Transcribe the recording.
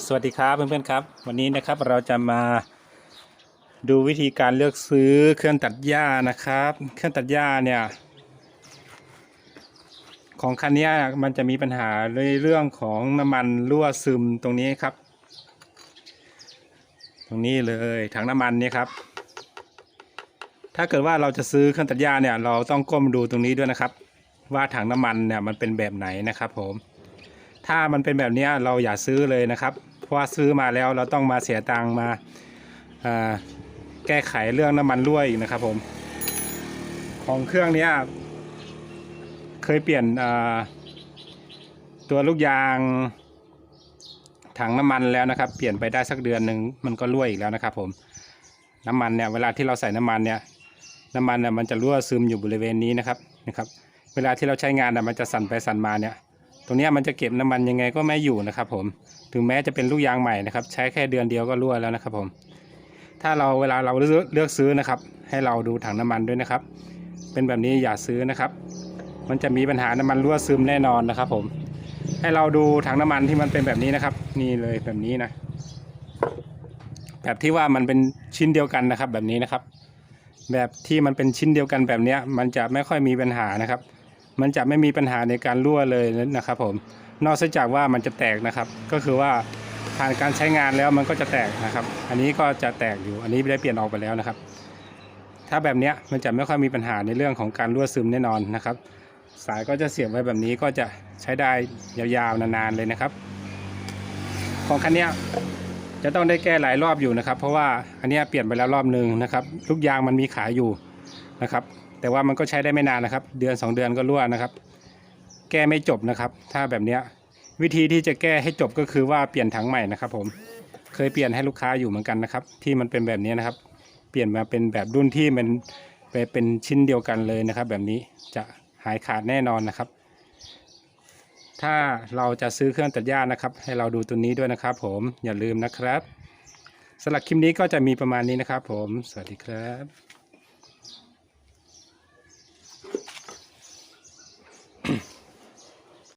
สวัสดีครับเพื่อนๆครับ วันนี้นะครับเราจะมาดูวิธีการเลือกซื้อเครื่องตัดหญ้านะครับ เครื่องตัดหญ้าเนี่ยของคันนี้มันจะมีปัญหาในเรื่องของน้ำมันรั่วซึมตรงนี้ครับ ตรงนี้เลยถังน้ำมันเนี่ยครับ ถ้าเกิดว่าเราจะซื้อเครื่องตัดหญ้าเนี่ยเราต้องก้มดูตรงนี้ด้วยนะครับ ว่าถังน้ำมันเนี่ยมันเป็นแบบไหนนะครับผม ถ้ามันเป็นแบบนี้เราอย่าซื้อเลยนะครับ เพราะว่าซื้อมาแล้วเราต้องมาเสียตังค์มาาแก้ไขเรื่องน้ำมันรั่วอีกนะครับผม ของเครื่องนี้เคยเปลี่ยนตัวลูกยางถังน้ำมันแล้วนะครับ เปลี่ยนไปได้สักเดือนหนึ่งมันก็รั่วอีกแล้วนะครับ ผมน้ำมันเนี่ยเวลาที่เราใส่น้ำมันเนี่ยน้ำมันเนี่ยมันจะรั่วซึมอยู่บริเวณนี้นะครับนะครับ เวลาที่เราใช้งานน่ะมันจะสั่นไปสั่นมาเนี่ย ตรงนี้มันจะเก็บน้ำมันยังไงก็ไม่อยู่นะครับ ผม ถึงแม้จะเป็นลูกยางใหม่นะครับ ใช้แค่เดือนเดียวก็รั่วแล้วนะครับผม ถ้าเราเวลาเราเลือกซื้อนะครับ ให้เราดูถังน้ำมันด้วยนะครับ เป็นแบบนี้อย่าซื้อนะครับ มันจะมีปัญหาน้ำมันรั่วซึมแน่นอนนะครับ ผม ให้เราดูถังน้ำมันที่มันเป็นแบบนี้นะครับ นี่เลยแบบนี้นะ แบบที่ว่ามันเป็นชิ้นเดียวกันนะครับ แบบนี้นะครับ แบบที่มันเป็นชิ้นเดียวกันแบบนี้มันจะไม่ค่อยมีปัญหานะครับ มันจะไม่มีปัญหาในการรั่วเลยนะครับผมนอกจากว่ามันจะแตกนะครับ ก็คือว่าผ่านการใช้งานแล้วมันก็จะแตกนะครับ อันนี้ก็จะแตกอยู่อันนี้ได้เปลี่ยนออกไปแล้วนะครับ ถ้าแบบนี้มันจะไม่ค่อยมีปัญหาในเรื่องของการรั่วซึมแน่นอนนะครับ สายก็จะเสียบไว้แบบนี้ก็จะใช้ได้ยาวๆนานๆเลยนะครับ ของคันนี้จะต้องได้แก้หลายรอบอยู่นะครับ เพราะว่าอันนี้เปลี่ยนไปแล้วรอบหนึ่งนะครับลูกยางมันมีขายอยู่นะครับ แต่ว่ามันก็ใช้ได้ไม่นานนะครับ เดือน 2 เดือนก็รั่วนะครับ แก้ไม่จบนะครับ ถ้าแบบเนี้ยวิธีที่จะแก้ให้จบก็คือว่าเปลี่ยนถังใหม่นะครับ ผมเคยเปลี่ยนให้ลูกค้าอยู่เหมือนกันนะครับ ที่มันเป็นแบบนี้นะครับ เปลี่ยนมาเป็นแบบรุ่นที่มันเป็นชิ้นเดียวกันเลยนะครับ แบบนี้จะหายขาดแน่นอนนะครับ ถ้าเราจะซื้อเครื่องตัดหญ้านะครับ ให้เราดูตัวนี้ด้วยนะครับ ผมอย่าลืมนะครับสำหรับคลิปนี้ก็จะมีประมาณนี้นะครับ ผมสวัสดีครับ